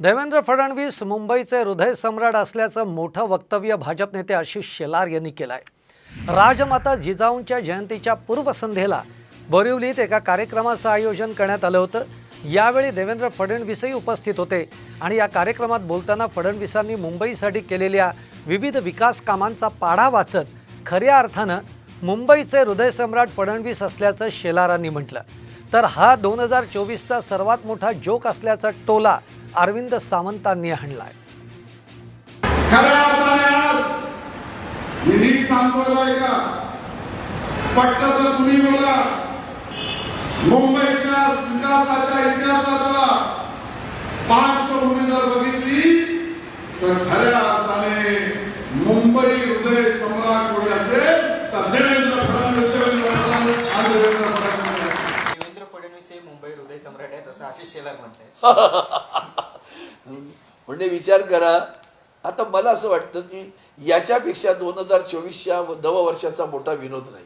देवेंद्र फडणवीस मुंबईचे हृदय सम्राट असल्याचं मोठं वक्तव्य भाजप नेते आशिष शेलार यांनी केलं आहे राजमाता जिजाऊंच्या जयंतीच्या पूर्वसंध्येला बोरिवलीत एका कार्यक्रमाचं आयोजन करण्यात आलं होतं. यावेळी देवेंद्र फडणवीसही उपस्थित होते आणि या कार्यक्रमात बोलताना फडणवीसांनी मुंबईसाठी केलेल्या विविध विकास कामांचा पाढा वाचत खऱ्या अर्थानं मुंबईचे हृदयसम्राट फडणवीस असल्याचं शेलारांनी म्हटलं. तर हा दोन हजार चोवीसचा सर्वात मोठा जोक असल्याचा टोला अरविंद सावंतांनी हाणलाय. खऱ्या मुंबईच्या विकासाच्या इतिहासाचा बघितली तर खऱ्या अर्थाने मुंबई देवेंद्र मुंबई हृदय सम्राट आहेत असं आशिष शेलार म्हणताय म्हणजे विचार करा आता मला असं वाटतं की याच्यापेक्षा दोन हजार चोवीसच्या नववर्षाचा मोठा विनोद नाही.